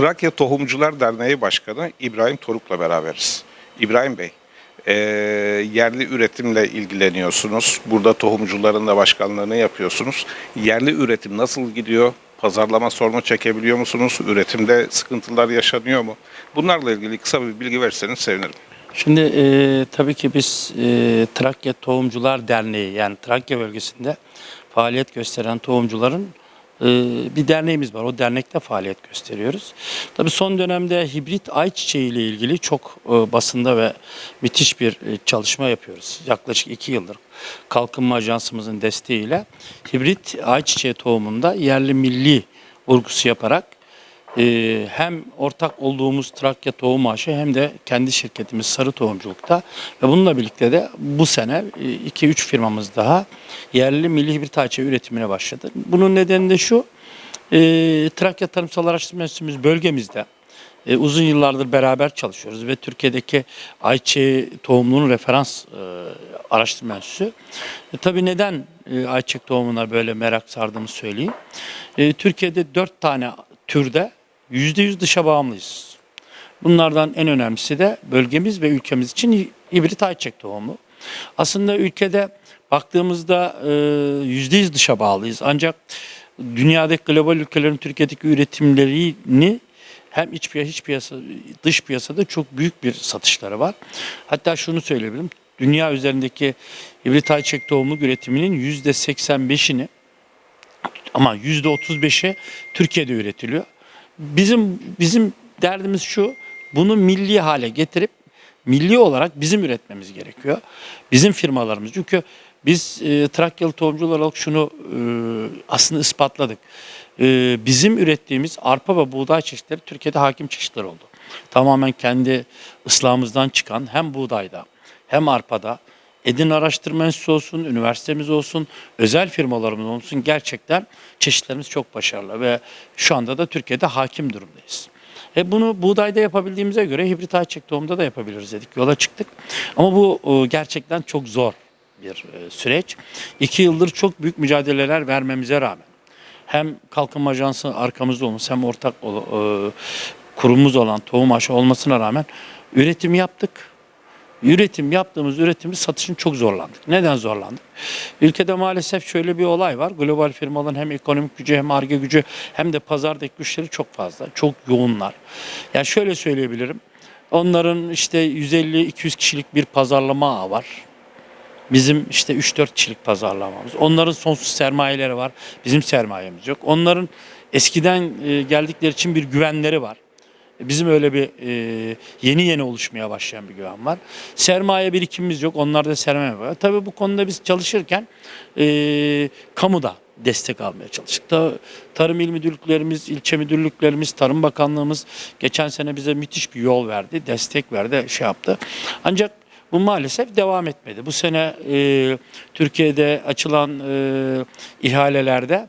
Trakya Tohumcular Derneği Başkanı İbrahim Toruk'la beraberiz. İbrahim Bey, eee, yerli üretimle ilgileniyorsunuz. Burada tohumcuların da başkanlığını yapıyorsunuz. Yerli üretim nasıl gidiyor? Pazarlama sorunu çekebiliyor musunuz? Üretimde sıkıntılar yaşanıyor mu? Bunlarla ilgili kısa bir bilgi verirseniz sevinirim. Şimdi e, tabii ki biz e, Trakya Tohumcular Derneği yani Trakya bölgesinde faaliyet gösteren tohumcuların e, bir derneğimiz var. O dernekte faaliyet gösteriyoruz. Tabii son dönemde hibrit ayçiçeği ile ilgili çok e, basında ve müthiş bir e, çalışma yapıyoruz. Yaklaşık iki yıldır Kalkınma Ajansımızın desteğiyle hibrit ayçiçeği tohumunda yerli milli vurgusu yaparak ee, hem ortak olduğumuz Trakya Tohum Aşı hem de kendi şirketimiz Sarı Tohumculuk'ta ve bununla birlikte de bu sene 2-3 firmamız daha yerli milli hibrit ayçiçeği üretimine başladı. Bunun nedeni de şu, e, Trakya Tarımsal Araştırma Enstitümüz bölgemizde e, uzun yıllardır beraber çalışıyoruz ve Türkiye'deki ayçiçeği tohumluğunun referans e, araştırma enstitüsü. E, tabii neden e, ayçiçek tohumuna böyle merak sardığımı söyleyeyim. E, Türkiye'de dört tane türde %100 dışa bağımlıyız. Bunlardan en önemlisi de bölgemiz ve ülkemiz için hibrit ayçiçek tohumu. Aslında ülkede baktığımızda e, %100 dışa bağlıyız. Ancak dünyadaki global ülkelerin Türkiye'deki üretimlerini hem iç piyasa, iç piyasa, dış piyasada çok büyük bir satışları var. Hatta şunu söyleyebilirim. Dünya üzerindeki hibrit ayçiçek tohumu üretiminin %85'ini ama %35'i Türkiye'de üretiliyor. Bizim bizim derdimiz şu. Bunu milli hale getirip milli olarak bizim üretmemiz gerekiyor. Bizim firmalarımız. Çünkü biz e, Trakyalı tohumcular olarak şunu e, aslında ispatladık. E, bizim ürettiğimiz arpa ve buğday çeşitleri Türkiye'de hakim çeşitler oldu. Tamamen kendi ıslahımızdan çıkan hem buğdayda hem arpada Edin Araştırma Enstitüsü olsun, üniversitemiz olsun, özel firmalarımız olsun gerçekten çeşitlerimiz çok başarılı ve şu anda da Türkiye'de hakim durumdayız. E bunu buğdayda yapabildiğimize göre hibrit ayçiçek tohumda da yapabiliriz dedik. Yola çıktık. Ama bu e, gerçekten çok zor bir e, süreç. İki yıldır çok büyük mücadeleler vermemize rağmen hem Kalkınma Ajansı arkamızda olması hem ortak e, kurumumuz olan tohum aşı olmasına rağmen üretim yaptık üretim yaptığımız üretimi satışın çok zorlandık. Neden zorlandık? Ülkede maalesef şöyle bir olay var. Global firmaların hem ekonomik gücü hem arge gücü hem de pazardaki güçleri çok fazla. Çok yoğunlar. Yani şöyle söyleyebilirim. Onların işte 150-200 kişilik bir pazarlama ağı var. Bizim işte 3-4 kişilik pazarlamamız. Onların sonsuz sermayeleri var. Bizim sermayemiz yok. Onların eskiden e, geldikleri için bir güvenleri var. Bizim öyle bir e, yeni yeni oluşmaya başlayan bir güven var. Sermaye birikimimiz yok. Onlarda sermaye var. Tabii bu konuda biz çalışırken e, kamuda destek almaya çalıştık. Ta, tarım il müdürlüklerimiz, ilçe müdürlüklerimiz, Tarım Bakanlığımız geçen sene bize müthiş bir yol verdi, destek verdi, şey yaptı. Ancak bu maalesef devam etmedi. Bu sene e, Türkiye'de açılan e, ihalelerde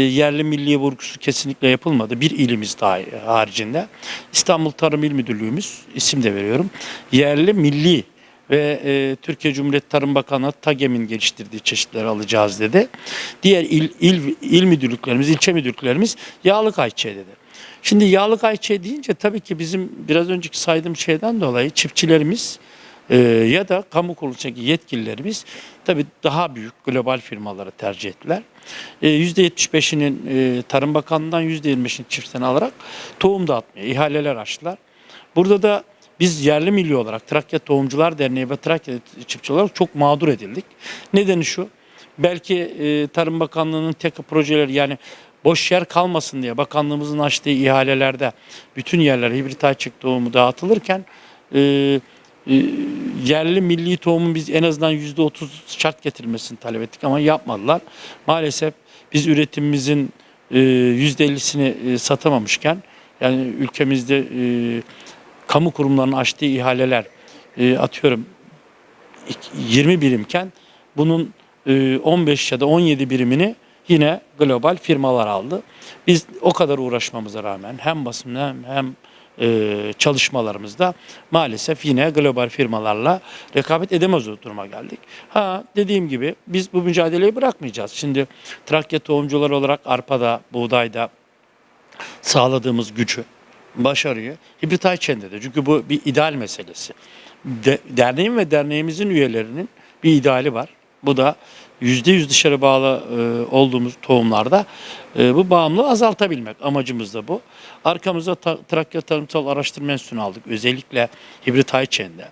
yerli milli vurgusu kesinlikle yapılmadı. Bir ilimiz daha haricinde. İstanbul Tarım İl Müdürlüğümüz, isim de veriyorum, yerli milli ve e, Türkiye Cumhuriyeti Tarım Bakanlığı TAGEM'in geliştirdiği çeşitleri alacağız dedi. Diğer il, il, il müdürlüklerimiz, ilçe müdürlüklerimiz yağlık ayçiçeği dedi. Şimdi yağlık ayçiçeği deyince tabii ki bizim biraz önceki saydığım şeyden dolayı çiftçilerimiz e, ya da kamu kuruluşundaki yetkililerimiz tabii daha büyük global firmaları tercih ettiler. E, %75'inin e, Tarım Bakanlığı'ndan %25'ini çiftten alarak tohum dağıtmaya ihaleler açtılar. Burada da biz yerli milli olarak Trakya Tohumcular Derneği ve Trakya Çiftçi olarak çok mağdur edildik. Nedeni şu, belki e, Tarım Bakanlığı'nın tek projeleri yani boş yer kalmasın diye bakanlığımızın açtığı ihalelerde bütün yerlere hibrit ayçiçek tohumu dağıtılırken e, yerli milli tohumun biz en azından yüzde otuz şart getirilmesini talep ettik ama yapmadılar. Maalesef biz üretimimizin e, yüzde ellisini e, satamamışken yani ülkemizde e, kamu kurumlarının açtığı ihaleler atıyorum 20 birimken bunun e, 15 ya da 17 birimini yine global firmalar aldı. Biz o kadar uğraşmamıza rağmen hem basın hem, hem e, çalışmalarımızda maalesef yine global firmalarla rekabet edemez duruma geldik. Ha dediğim gibi biz bu mücadeleyi bırakmayacağız. Şimdi Trakya tohumcuları olarak arpada, buğdayda sağladığımız gücü başarıyı hibrit ayçiçeğinde de. Çünkü bu bir ideal meselesi. De, derneğin ve derneğimizin üyelerinin bir ideali var. Bu da yüzde yüz dışarı bağlı e, olduğumuz tohumlarda e, bu bağımlılığı azaltabilmek. Amacımız da bu. Arkamızda Ta- Trakya Tarımsal Araştırma Enstitüsü'nü aldık. Özellikle hibrit ayçiçeğinde.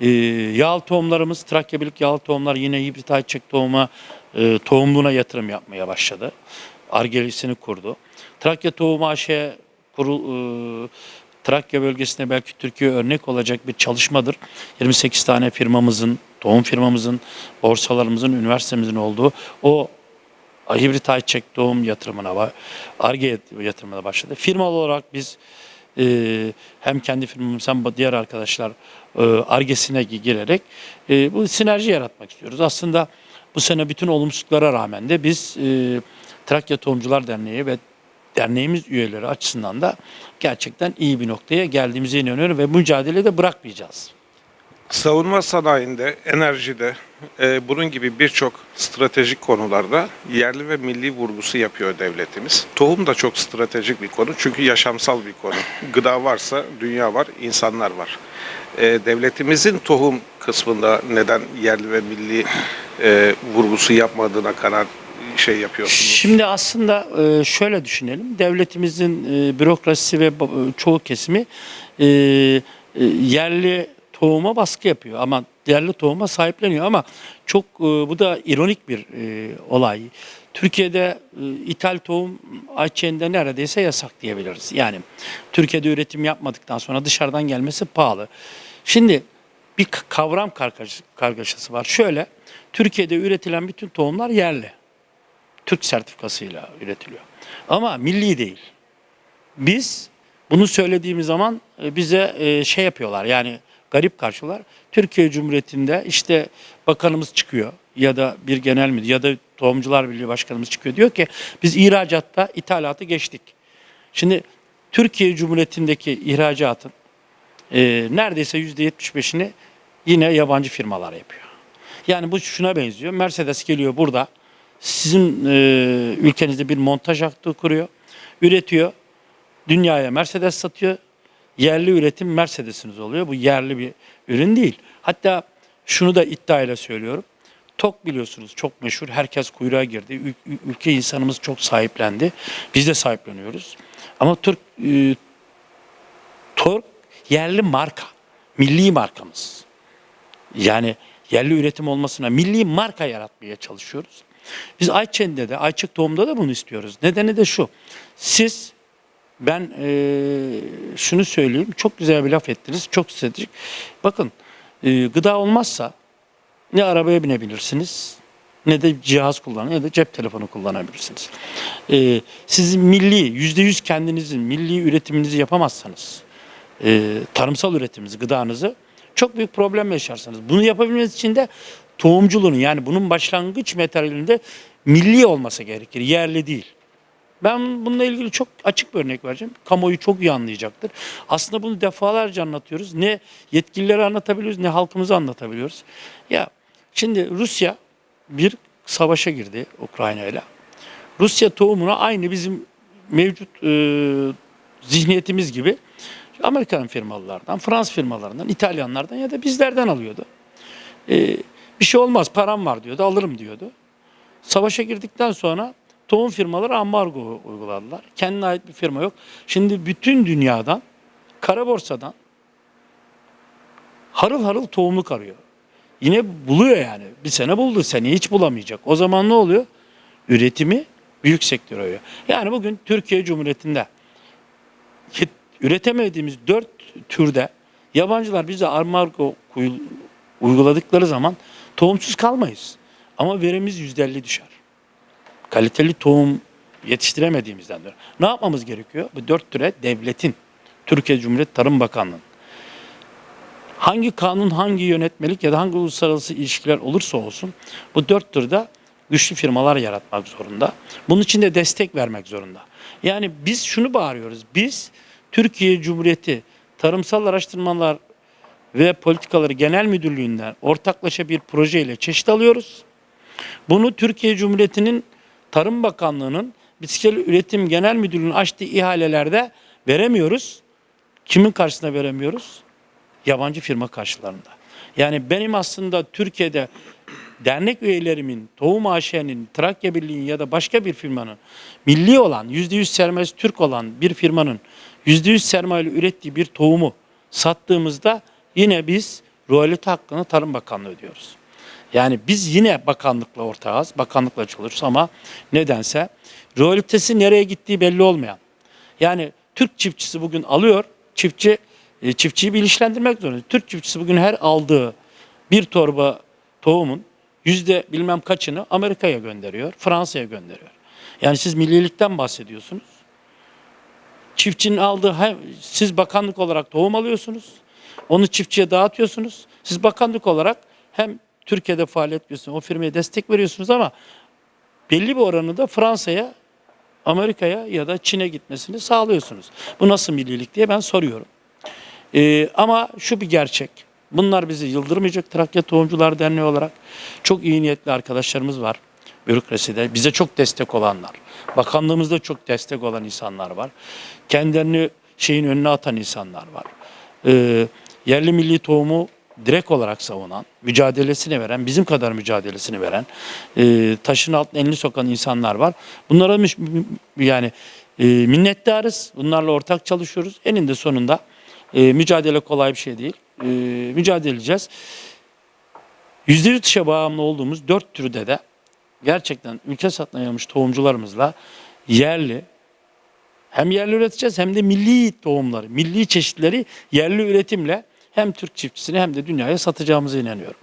E, yağlı tohumlarımız, Trakya Birlik yağlı tohumlar yine hibrit ayçiçek tohuma, e, tohumluğuna yatırım yapmaya başladı. Argelisini kurdu. Trakya Tohum AŞ kurul, e, Trakya bölgesinde belki Türkiye örnek olacak bir çalışmadır. 28 tane firmamızın, tohum firmamızın, borsalarımızın, üniversitemizin olduğu o hibrit ayçiçek tohum yatırımına, ba- ARGE yatırımına başladı. Firma olarak biz e, hem kendi firmamız hem diğer arkadaşlar e, ARGE'sine girerek e, bu sinerji yaratmak istiyoruz. Aslında bu sene bütün olumsuzluklara rağmen de biz e, Trakya Tohumcular Derneği ve derneğimiz üyeleri açısından da gerçekten iyi bir noktaya geldiğimize inanıyorum ve mücadeleyi de bırakmayacağız. Savunma sanayinde, enerjide, e, bunun gibi birçok stratejik konularda yerli ve milli vurgusu yapıyor devletimiz. Tohum da çok stratejik bir konu çünkü yaşamsal bir konu. Gıda varsa dünya var, insanlar var. E, devletimizin tohum kısmında neden yerli ve milli e, vurgusu yapmadığına karar şey yapıyorsunuz. Şimdi aslında e, şöyle düşünelim. Devletimizin e, bürokrasisi ve ba- çoğu kesimi e, e, yerli tohuma baskı yapıyor ama yerli tohuma sahipleniyor ama çok e, bu da ironik bir e, olay. Türkiye'de e, ithal tohum ayçiçeğinde neredeyse yasak diyebiliriz. Yani Türkiye'de üretim yapmadıktan sonra dışarıdan gelmesi pahalı. Şimdi bir kavram kargaş- kargaşası var. Şöyle, Türkiye'de üretilen bütün tohumlar yerli. Türk sertifikasıyla üretiliyor. Ama milli değil. Biz bunu söylediğimiz zaman e, bize e, şey yapıyorlar yani garip karşılar. Türkiye Cumhuriyeti'nde işte bakanımız çıkıyor ya da bir genel müdür ya da Tohumcular Birliği Başkanımız çıkıyor diyor ki biz ihracatta ithalatı geçtik. Şimdi Türkiye Cumhuriyeti'ndeki ihracatın e, neredeyse %75'ini yine yabancı firmalar yapıyor. Yani bu şuna benziyor. Mercedes geliyor burada sizin e, ülkenizde bir montaj hattı kuruyor, üretiyor, dünyaya Mercedes satıyor. Yerli üretim Mercedes'iniz oluyor. Bu yerli bir ürün değil. Hatta şunu da iddiayla söylüyorum. TOK biliyorsunuz çok meşhur. Herkes kuyruğa girdi. Ül- ül- Ülke insanımız çok sahiplendi. Biz de sahipleniyoruz. Ama Türk e, TOK yerli marka. Milli markamız. Yani yerli üretim olmasına milli marka yaratmaya çalışıyoruz. Biz ayçiçeğinde de, ayçiçek tohumda da bunu istiyoruz. Nedeni de şu. Siz, ben eee, şunu söyleyeyim. Çok güzel bir laf ettiniz. Çok stratejik. Bakın eee, gıda olmazsa ne arabaya binebilirsiniz ne de cihaz kullanın ya da cep telefonu kullanabilirsiniz. Eee siz milli, yüzde yüz kendinizin milli üretiminizi yapamazsanız, eee, tarımsal üretiminizi, gıdanızı çok büyük problem yaşarsınız. Bunu yapabilmeniz için de tohumculuğun yani bunun başlangıç materyalinde milli olması gerekir, yerli değil. Ben bununla ilgili çok açık bir örnek vereceğim. Kamuoyu çok iyi anlayacaktır. Aslında bunu defalarca anlatıyoruz. Ne yetkililere anlatabiliyoruz ne halkımıza anlatabiliyoruz. Ya şimdi Rusya bir savaşa girdi Ukrayna ile. Rusya tohumuna aynı bizim mevcut e, zihniyetimiz gibi Amerikan firmalardan, Fransız firmalarından, İtalyanlardan ya da bizlerden alıyordu. E, bir şey olmaz param var diyordu alırım diyordu. Savaşa girdikten sonra tohum firmaları ambargo uyguladılar. Kendine ait bir firma yok. Şimdi bütün dünyadan, kara borsadan harıl harıl tohumluk arıyor. Yine buluyor yani. Bir sene buldu, seneye hiç bulamayacak. O zaman ne oluyor? Üretimi büyük sektör oluyor. Yani bugün Türkiye Cumhuriyeti'nde yet- üretemediğimiz dört türde yabancılar bize ambargo uyguladıkları zaman tohumsuz kalmayız. Ama verimiz yüzde elli düşer. Kaliteli tohum yetiştiremediğimizden dolayı. Ne yapmamız gerekiyor? Bu dört türe devletin, Türkiye Cumhuriyeti Tarım Bakanlığı'nın hangi kanun, hangi yönetmelik ya da hangi uluslararası ilişkiler olursa olsun bu dört türde güçlü firmalar yaratmak zorunda. Bunun için de destek vermek zorunda. Yani biz şunu bağırıyoruz. Biz Türkiye Cumhuriyeti Tarımsal Araştırmalar ve Politikaları Genel Müdürlüğü'nden ortaklaşa bir projeyle çeşit alıyoruz. Bunu Türkiye Cumhuriyeti'nin Tarım Bakanlığı'nın Bitkisel Üretim Genel Müdürlüğü'nün açtığı ihalelerde veremiyoruz. Kimin karşısında veremiyoruz? Yabancı firma karşılarında. Yani benim aslında Türkiye'de dernek üyelerimin, Tohum AŞ'nin, Trakya Birliği'nin ya da başka bir firmanın milli olan, %100 sermayesi Türk olan bir firmanın %100 sermayeyle ürettiği bir tohumu sattığımızda yine biz royalty hakkını Tarım Bakanlığı ödüyoruz. Yani biz yine bakanlıkla ortağız, bakanlıkla çalışıyoruz ama nedense royaltesi nereye gittiği belli olmayan. Yani Türk çiftçisi bugün alıyor, çiftçi e, çiftçiyi bilinçlendirmek zorunda. Türk çiftçisi bugün her aldığı bir torba tohumun yüzde bilmem kaçını Amerika'ya gönderiyor, Fransa'ya gönderiyor. Yani siz millilikten bahsediyorsunuz. Çiftçinin aldığı, siz bakanlık olarak tohum alıyorsunuz, onu çiftçiye dağıtıyorsunuz. Siz bakanlık olarak hem Türkiye'de faaliyet gösteriyorsunuz, o firmaya destek veriyorsunuz ama belli bir oranı da Fransa'ya, Amerika'ya ya da Çin'e gitmesini sağlıyorsunuz. Bu nasıl millilik diye ben soruyorum. Ee, ama şu bir gerçek. Bunlar bizi yıldırmayacak Trakya Tohumcular Derneği olarak. Çok iyi niyetli arkadaşlarımız var bürokraside. Bize çok destek olanlar. Bakanlığımızda çok destek olan insanlar var. Kendilerini şeyin önüne atan insanlar var. Ee, yerli milli tohumu direkt olarak savunan, mücadelesini veren, bizim kadar mücadelesini veren, e, taşın altına elini sokan insanlar var. Bunlara yani e, minnettarız. Bunlarla ortak çalışıyoruz. Eninde sonunda e, mücadele kolay bir şey değil. E, mücadele edeceğiz. %100 dışa bağımlı olduğumuz dört türde de gerçekten ülke satına yayılmış tohumcularımızla yerli hem yerli üreteceğiz hem de milli tohumları, milli çeşitleri yerli üretimle hem Türk çiftçisine hem de dünyaya satacağımıza inanıyorum.